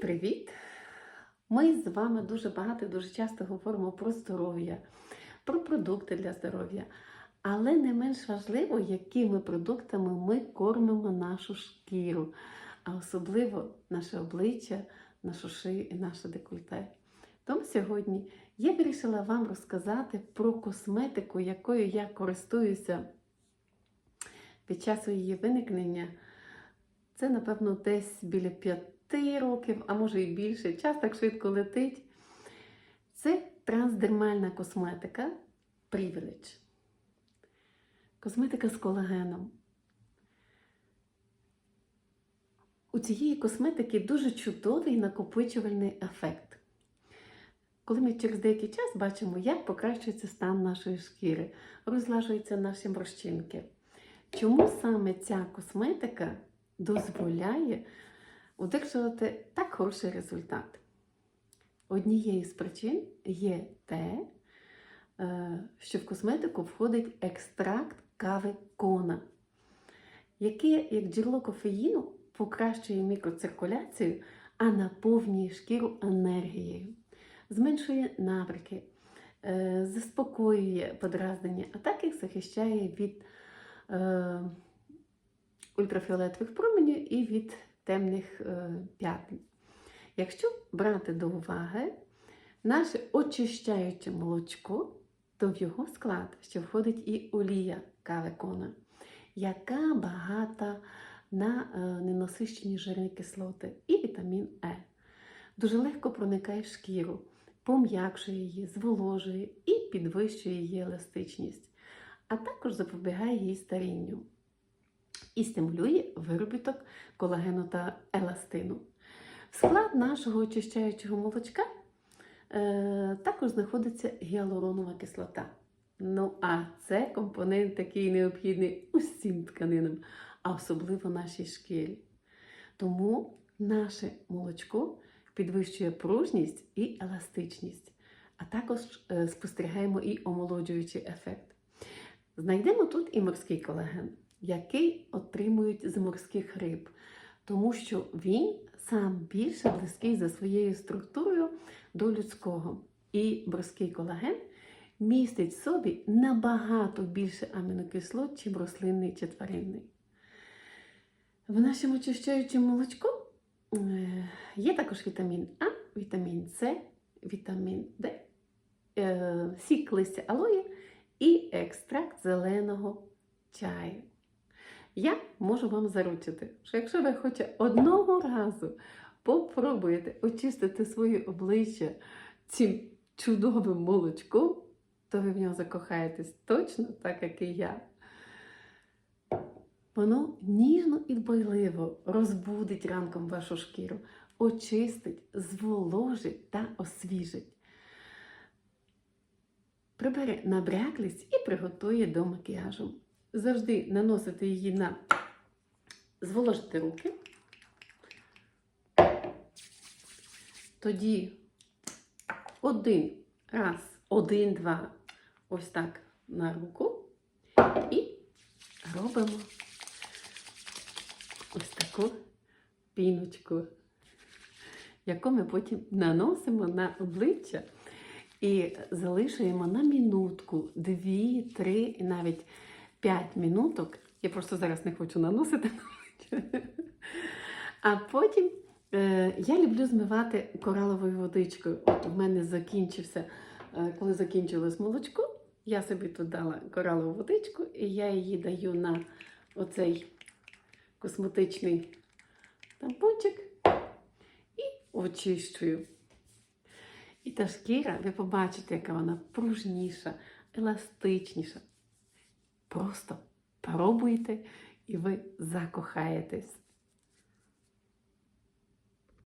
Привіт! Ми з вами дуже багато і дуже часто говоримо про здоров'я, про продукти для здоров'я. Але не менш важливо, якими продуктами ми кормимо нашу шкіру, а особливо наше обличчя, нашу шию і наше декольте. Тому сьогодні я вирішила вам розказати про косметику, якою я користуюся під час її виникнення. Це, напевно, десь біля років, а може і більше. Час так швидко летить. Це трансдермальна косметика Privilege. Косметика з колагеном. У цієї косметики дуже чудовий накопичувальний ефект. Коли ми через деякий час бачимо, як покращується стан нашої шкіри, розлажуються наші морщинки. Чому саме ця косметика дозволяє одержувати так хороший результат? Однією з причин є те, е, що в косметику входить екстракт кави кона, який, як джерело кофеїну, покращує мікроциркуляцію, а наповнює шкіру енергією, зменшує набряки, е, заспокоює подразнення, а також захищає від е, ультрафіолетових променів і від темних е, п'ятн. Якщо брати до уваги наше очищаюче молочко, то в його склад ще входить і олія кави кона, яка багата на е, ненасищені жирні кислоти і вітамін Е. Дуже легко проникає в шкіру, пом'якшує її, зволожує і підвищує її еластичність, а також запобігає її старінню і стимулює виробіток колагену та еластину. В склад нашого очищаючого молочка е, також знаходиться гіалуронова кислота. Ну, а це компонент такий необхідний усім тканинам, а особливо нашій шкірі. Тому наше молочко підвищує пружність і еластичність, а також е, спостерігаємо і омолоджуючий ефект. Знайдемо тут і морський колаген, який отримують з морських риб, тому що він сам більше близький за своєю структурою до людського. І морський колаген містить в собі набагато більше амінокислот, чим рослинний чи тваринний. В нашому очищаючому молочку е, є також вітамін А, вітамін С, вітамін Д, е, сік листя алої і екстракт зеленого чаю. Я можу вам заручити, що якщо ви хоч одного разу попробуєте очистити своє обличчя цим чудовим молочком, то ви в нього закохаєтесь точно так, як і я. Воно ніжно і дбайливо розбудить ранком вашу шкіру, очистить, зволожить та освіжить. Прибере набряклість і приготує до макіяжу. Завжди наносити її на зволожити руки. Тоді один раз, один-два, ось так на руку. І робимо ось таку піночку, яку ми потім наносимо на обличчя і залишуємо на минутку, дві, три і навіть п'ять минуток. Я просто зараз не хочу наносити. А потім е, я люблю змивати кораловою водичкою. От у мене закінчився, е, коли закінчилось молочко, я собі тут дала коралову водичку, і я її даю на оцей косметичний тампончик і очищую. І та шкіра, ви побачите, яка вона пружніша, еластичніша. Просто пробуйте і ви закохаєтесь.